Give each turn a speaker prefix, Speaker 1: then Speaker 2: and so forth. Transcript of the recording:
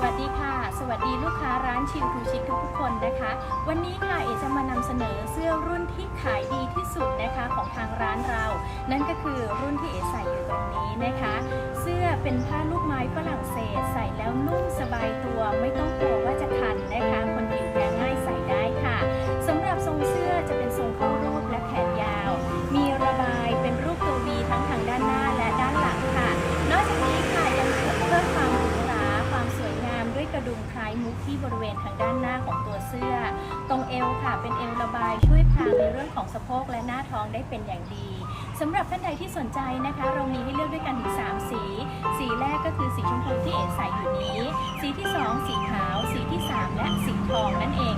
Speaker 1: สวัสดีค่ะ สวัสดีลูกค้าร้านชิลทูชิคทุกคนนะคะ วันนี้ค่ะเอจะมานำเสนอเสื้อรุ่นที่ขายดีที่สุดนะคะของทางร้านเรา นั่นก็คือรุ่นที่เอใส่อยู่ตรงนี้นะคะ เสื้อเป็นผ้าลูกไม้ฝรั่งเศส ที่บริเวณทางด้านหน้าของตัวเสื้อ ตรงเอวค่ะ เป็นเอวระบายช่วยพรางในเรื่องของสะโพกและหน้าท้องได้เป็นอย่างดีสำหรับท่านใดที่สนใจนะคะ เรามีให้เลือกด้วยกันถึง 3 สี สีแรกก็คือสีชมพูที่เอ๋ใส่อยู่นี้ สีที่ 2 สีขาว สีที่ 3 และสีทองนั่นเองค่ะทั้ง